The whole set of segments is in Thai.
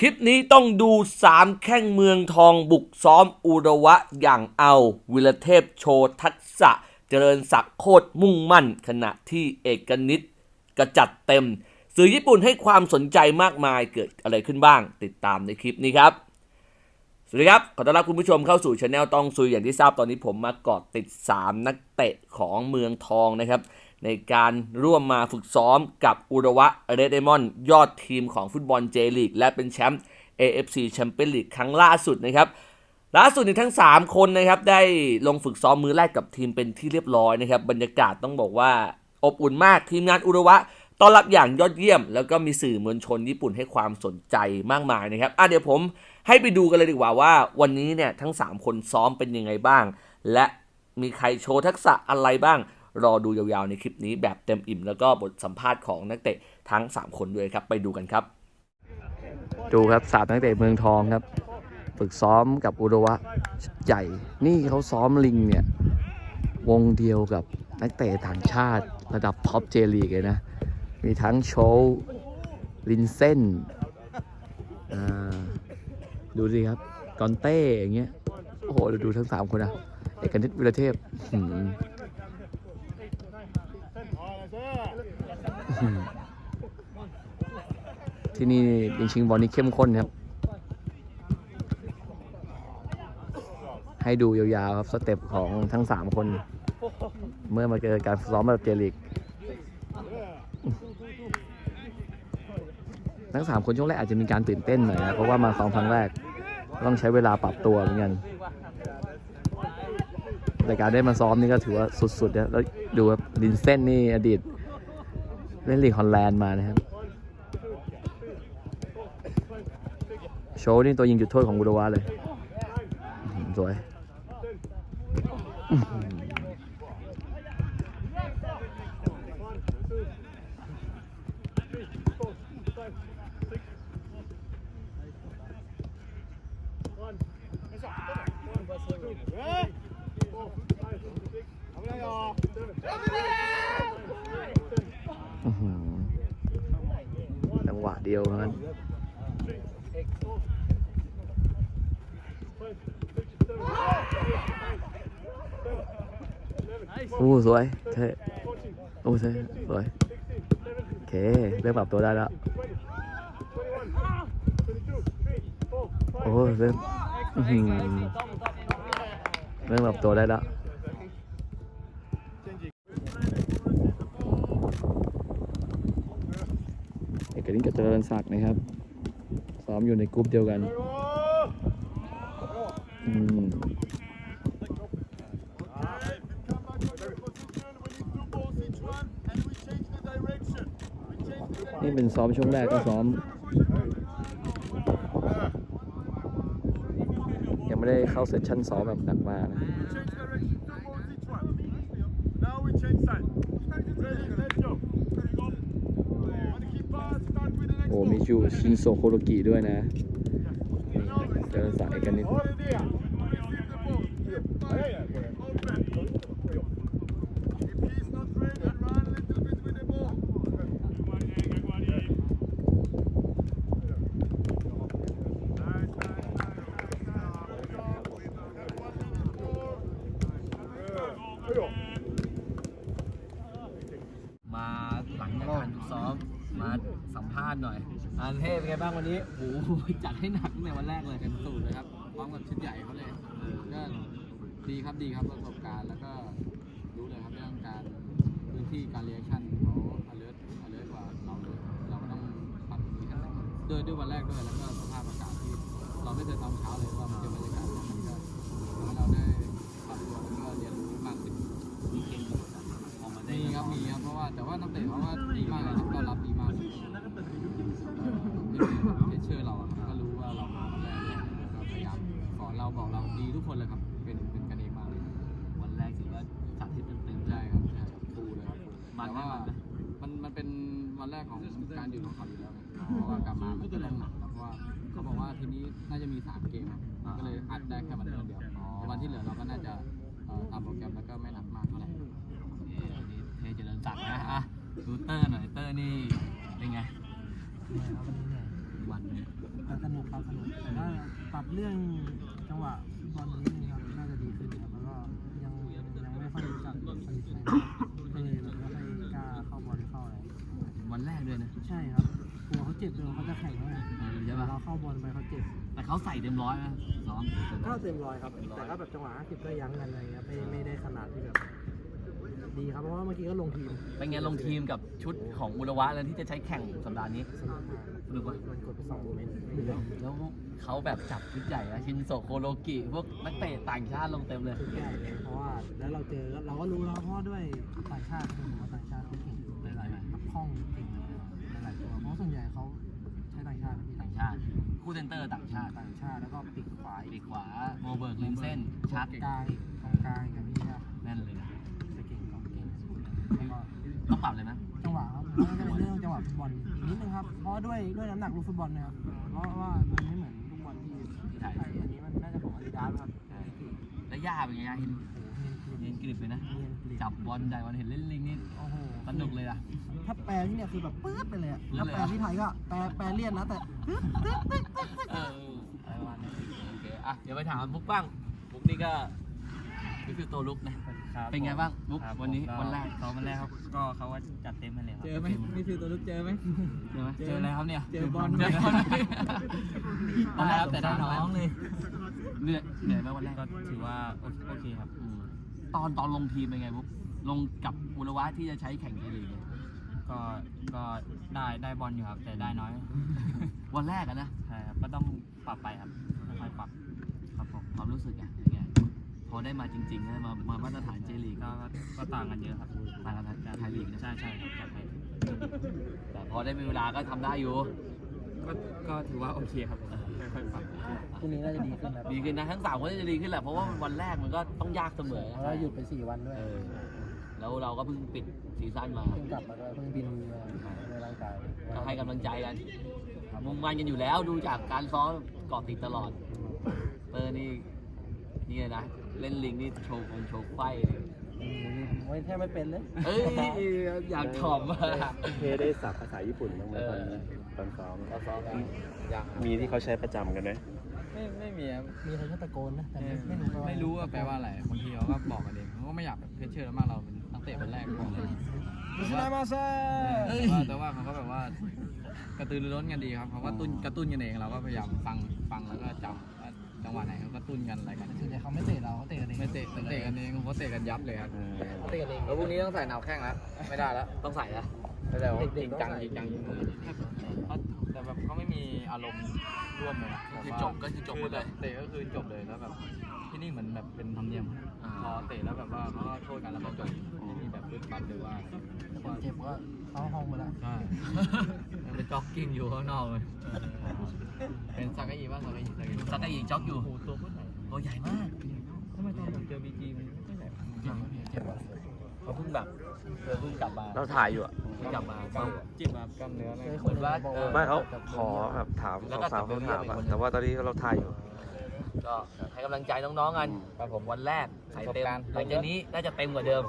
คลิปนี้ต้องดูสามแข้งเมืองทองบุกซ้อมอุระวะอย่างเอา วิรเทพโชทักษะ เจริญศักดิ์โคตรมุ่งมั่น ขณะที่เอกนิตกระจัดเต็ม สื่อญี่ปุ่นให้ความสนใจมากมายเกิดอะไรขึ้นบ้าง ติดตามในคลิปนี้ครับ สวัสดีครับ ขอต้อนรับคุณผู้ชมเข้าสู่ช anel ต้องซุยอย่างที่ทราบตอนนี้ผมมาเกาะติด 3 นักเตะของเมืองทองนะครับ ในการร่วมมาฝึกซ้อมกับอุระวะเรดเดมอนยอดทีมของฟุตบอลเจลีกและเป็นแชมป์ AFC แชมเปี้ยนลีกครั้งล่าสุดนะครับล่าสุดในทั้ง 3 คนนะครับได้ลงฝึกซ้อมมือแรกกับทีมเป็นที่เรียบร้อยนะครับบรรยากาศต้องบอกว่าอบอุ่นมากทีมงานอุระวะต้อนรับอย่างยอดเยี่ยม แล้วก็มีสื่อมวลชนญี่ปุ่นให้ความสนใจมากมายนะครับอะเดี๋ยวผมให้ไปดูกันเลยดีกว่าว่า วันนี้เนี่ยทั้ง 3 คนซ้อมเป็นยังไงบ้าง และมีใครโชว์ทักษะอะไรบ้าง รอดูยาวๆในคลิปนี้แบบเต็มอิ่ม แล้วก็บทสัมภาษณ์ของนักเตะทั้ง 3 คนด้วยครับ ไปดูกันครับ ดูครับสามนักเตะเมืองทองครับ ฝึกซ้อมกับอุระวะใหญ่ นี่เขาซ้อมลิงเนี่ยวงเดียวกับนักเตะต่างชาติระดับท็อปเจลีกเลยนะ มีทั้งโชว์ลินเซนดูสิครับ กอนเต้อย่างเงี้ย โอ้โห ดูดูทั้งสามคนนะ เอกนิตวิรเทพหืมหืม ที่นี่เป็นชิงบอลนี่เข้มข้นครับ ให้ดูยาวๆครับสเต็ปของทั้ง3คน เมื่อมาเจอการซ้อมแบบเจลิก ทั้ง3คนช่วงแรกอาจจะมีการตื่นเต้นหน่อยนะเพราะว่ามาซ้อมครั้งแรก ต้องใช้เวลาปรับตัวเหมือนกันแต่การได้มาซ้อมนี่ก็ถือว่าสุดๆแล้วดูครับลินเซนนี่อดีต เล่นลีกฮอลแลนด์มานะครับ โชว์นี่ตัวยิงจุดโทษของอุดวะเลยอื้อหือสวยอหืออื้อหือจั งหวะเดียวนั้นโอ้สวยเท่โอ้เท่สวย โอเค เริ่มปรับตัวได้แล้ว โอ้เริ่มเริ่มปรับตัวได้แล้ว เอกนิตกับเจริญศักดิ์นะครับซ้อมอยู่ในกรุ๊ปเดียวกันอืมนี่เป็นซ้อมช่วงแรกก็ซ้อม ยังไม่ได้เข้าเซสชั่นซ้อมแบบหนักมากนะ โอมีชูชินโซโคโรกิด้วยนะเจอสายกันนิด对 there. Open. If he's not ready, run a little bit with the ball. Nice, nice, nice. มาหลังจากการฝึกซ้อมมาสัมภาษณ์หน่ อยอันเทพเป็นไงบ้างวันนี้โอ้โหจัดให้หนักตั้งแต่วันแรกเลยเต็มสูตรเลยครับพร้อมกับชุดใหญ่เขาเลยก็ดีครับดีครับประสบการณ์แล้วก็รู้เลยครับเรื่องการพื้นที่การเรียกชั่นเขา alert alert กว่าเราเลยเราก็ต้องปรับตรงนี้กันด้วยด้วยวันแรกด้วยแล้วก็สภาพอากาศที่เราไม่เคยซ้อมเช้าเลยว่ามันเจอบรรยากาศแบบนี้ก็ทำให้เราได้ปรับตัวแล้วก็เรียนรู้มากขึ้นมีเกมกดดันออกมาได้มีครับมีครับเพราะว่าแต่ว่านักเตะเขาก็ดีมากเลยครับต้อนรับดีมากเลยเอ่อ เทเชอร์เราอะครับก็รู้ว่าเรามาวันแรกเนี่ยแล้วก็พยายามสอนเราบอกเราดีทุกคนเลยครับ เป็นเป็นกันเองมากเลยวันแรกถือว่าจัดให้เต็มเต็มใช่ครับใช่ครับฟูเลยครับฟูลมันแต่ไหม ว่ามันมันเป็นวันแรกของการอยู่ของเขาอยู่แล้วไงเพราะว่ากลับมามันก็ต้องหนักแล้วเพราะว่าเขาบอกว่าทีนี้น่าจะมีสามเกมครับก็เลยอัดได้แค่วันนี้วันเดียววันที่เหลือเราก็น่าจะเอ่อตามโปรแกรมแล้วก็ไม่หนักมากเท่าไหร่เอ่อนี่เทเจริญศักดิ์นะอะดูเตอร์หน่อยเตอร์นี่เป็นไงวันเนี่ย ก็สนุความสนุกแต่ว่าปรับเรื่องจังหวะฟุตบอลนิดนึงครับน่าจะดีขึ้นครับแล้วก็ยังยังไม่ค่อยรู้จักสนิทเลยก็เลยแบบไม่ค่อยกล้าเข้าบอลเข้าอะไรวันแรกด้วยนะใช่ครับกลัวเขาเจ็บเลยเขาจะแข่งแล้วไงเออใช่ปะเราเข้าบอลไปเขาเจ็บแต่เขาใส่เต็มร้อยนะซ้อมก็เต็มร้อยครับแต่ก็แบบจังหวะ50ก็ยั้งกันอะไรเงี้ยไม่ไม่ได้ขนาดที่แบบ ดีครับ เพราะว่าเมื่อกี้ก็ลงทีมเป็นไงลงทีมกับชุดของอุระวะแล้วที่จะใช้แข่งสัปดาห์นี้สนุกมากสนุกปะมันกดไปสองเมตรไม่ได้แล้วเขาแบบจับชุดใหญ่นะชินโซโคโลกิพวกนักเตะต่างชาติลงเต็มเลยชุดใหญ่เลยเพราะว่าแล้วเราเจอเราก็รู้แล้วเพราะว่าด้วยต่างชาติคือผมว่าต่างชาติเขาเก่งหลายๆแบบคล่องเก่งหลายๆตัวเพราะส่วนใหญ่เขาใช้ต่างชาตินะพี่ต่างชาติ คู่เซนเตอร์ต่างชาติต่างชาติแล้วก็ปีกขวาปีกขวาโมเบิร์กลินเส้นชัดกลางอีกตรงกลางอีกกับพี่ครับแน่นเลยนะ จะเก่งกว่าเก่งแล้วก็ ต้องปรับเลยนะจังหวะครับแล้วก็จะเป็นเรื่องจังหวะฟุตบอลอีกนิดนึงครับ เพราะว่าด้วยด้วยน้ำหนักลูกฟุตบอลนะครับ เพราะว่ามันไม่เหมือนลูกบอลที่ที่ไทยอันนี้มันน่าจะของอาดิดาสครับแล้วย่าเป็นไงย่าเห็นโอ้โหเนีเห็ยนนกริบเลยนะเนียนกริบจับบอลได้บอลเห็นเล่นลิงนี่โอ้โหสนุกเลยอะถ้าแปลที่เนี่ยคือแบบปื๊ดไปเลยอะปื๊ดถ้าเลยแปลเหรอที่ไทยก็แปลแปลเลี่ยนนะแต่ปื๊ดตึ๊ดตึ๊ดตึ๊ดตึ๊ดเอออะไรประมาณนี้โอเคอะเดี๋ยวไปถามบุ๊กบ้างบุ๊กนี่ก็ นี่คือตัวลุกนะเป็นไงบ้างบุ๊กวันนี้วันแรก ซ้อมวันแรกครับ ก็เขาว่าจัดเต็มมาเลยครับ เจอไหมนี่คือตัวลูกเจอไหม เจอไหมเจออะไรครับเนี่ยเจอบอล เจอบอลตอนแรกแต่ได้น้องเลยเหนื่อยเหนื่อยไหมวันแรกก็ถือว่าโอเคโอเคครับ อืมตอนตอนลงทีมเป็นไงบุ๊กลงกับอุระวะที่จะใช้แข่งเจลีกเนี่ยก็ก็ได้ได้บอลอยู่ครับ แต่ได้น้อยวันแรกอะนะ ใช่ครับ ก็ต้องปรับไปครับค่อยๆปรับครับผม ความรู้สึกอะเป็นไงพอ ได้มาจริงๆนะมามามาตรฐานเจลีกก็ก็ก็ต่างกันเยอะครับต่างกันจากไทยลีกนะใช่ใช่ครับจากไทยแต่พอได้มีเวลาก็ทำได้อยู่ ก็ก็ถือว่าโอเคครับค่อยๆปรับพรุ่งนี้น่าจะดีขึ้นครับดีขึ้นนะทั้งสามคนจะดีขึ้นแหละเพราะว่าวันแรกมันก็ต้องยากเสมอเพราะว่าหยุดไปสี่วันด้วยเออแล้วเราก็เพิ่งปิดซีซั่นมา เพิ่งกลับมาด้วยเพิ่งบินมาในร่างกายก็ให้กำลังใจกันมุ่งมั่นกันอยู่แล้วดูจากการซ้อมเกาะติดตลอด เปอร์นี่นี่นะ เล่นลิงนี่โชว์คงโชว์ไฟเลยไม่แทบไม่เป็นเลยเอ้ยอยากถ่อมอะเทได้สับภาษาญี่ปุ่นบ้างไหมตอนตอนซ้อมเราซ้อมกันยังมีที่เขาใช้ประจำกันไหมไม่ไม่มีครับมีคนแค่ตะโกนนะแต่ไม่รู้ว่าไม่รู้ว่าแปลว่าอะไรบางทีเขาก็บอกกันเองเขาก็ไม่อยากแบบเพชเชอร์แล้วมากเราเป็นนักเตะคนแรกบอกเลยมิสนามาเซ่แต่ว่าแต่ว่าเขาก็แบบว่ากระตือรือร้นกันดีครับเขาก็ตุ้นกระตุ้นกันเองเราก็พยายามฟังฟังแล้วก็จำว่า จังหวะไหนเขาก็ตุ้นกันอะไรกันส่วนใหญ่เขาไม่เตะเราเขาเตะกันเองไม่เตะเตะกันเองเขาเตะกันยับเลยครับเขาเตะกันเองแล้วพรุ่งนี้ต้องใส่หนาวแข้งแล้วไม่ได้แล้วต้องใส่นะแต่ว่าจริงจังจริงจัง แต่แบบเขาไม่มีอารมณ์ร่วมเลยคือจบก็คือจบหมดเลยเตะก็คือจบเลยแล้วแบบที่นี่เหมือนแบบเป็นธรรมเนียมอ่า พอเตะแล้วแบบว่าเขาก็โทษกันแล้วก็จบไม่มีแบบรึดปัดหรือว่าคนเจ็บก็เข้าห้องไปแล้วใช่ยังไปจ็อกกิ้งอยู่ข้างนอกเลยเป็นสักกะยีป่ะสักกะยีสักกะยีสักกะยีจ็อกอยู่โอ้โหตัวโคตรใหญ่ตัวใหญ่มาก ทำไมตอนผมเจอบีจีมันไม่ใหญ่เจ็บว่ะเขาเพิ่งแบบเออเพิ่งกลับมาเราถ่ายอยู่อะเพิ่ง กลับมาเขาจิบแบบกล้ามเนื้อเคเลยยคนว่าเออไม่เขาขอแบบถามแล้วสก็องสาวกลับเขาไปถามเรียกอะอีกคนแต่ว่าตอนนี้เราถ่ายอยู่ ก็ให้กำลังใจน้องๆกันครับผมวันแรกใส่เต็มหลังจากนี้น่าจะเต็มกว่าเดิม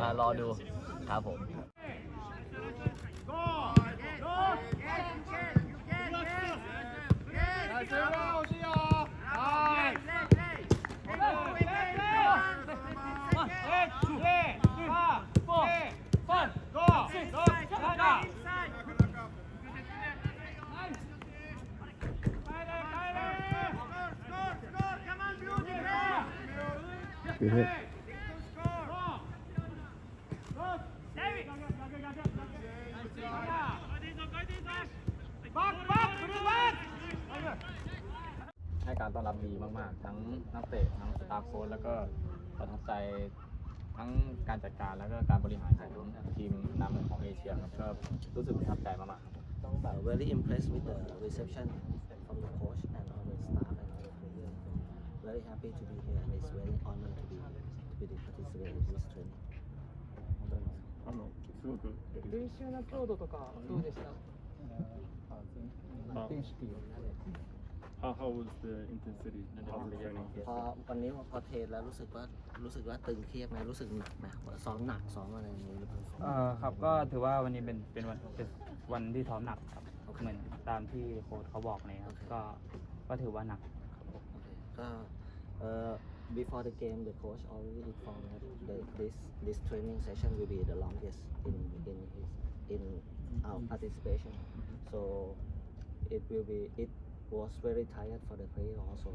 อ่ารอดูครับผม ให้การต้อนรับดีมาก ๆ ทั้งนักเตะทั้งสตาฟโค้ชแล้วก็ประทับใจทั้งการจัดการแล้วก็การบริหารของทีมนำของเอเชียครับก็รู้สึกประทับใจมากๆครับ uh, very impressed with the reception from the coach and all the staff and all the players. Very happy to be here and it's very honored to be to be participate in this training. あの、すごく、練習の強度とかどうでした？ how, how was the intensity of the training? พอวันนี้พอเทรนแล้วรู้สึกว่ารู้สึกว่าตึงเครียดไหมรู้สึกหนักไหมซ้อมหนักซ้อมอะไรอย่างนี้หรือเปล่า เอ่อครับ ก็ถือว่าวันนี้เป็น เป็นวัน เป็นวันที่ซ้อมหนักครับ Okay. เหมือนตามที่โค้ชเขาบอกเลยครับ โอเค ก็ก็ถือว่าหนัก Uh, uh, before the game, the coach already informed that the, this this training session will be the longest in in his in our participation. So it will be it was very tired for the player also.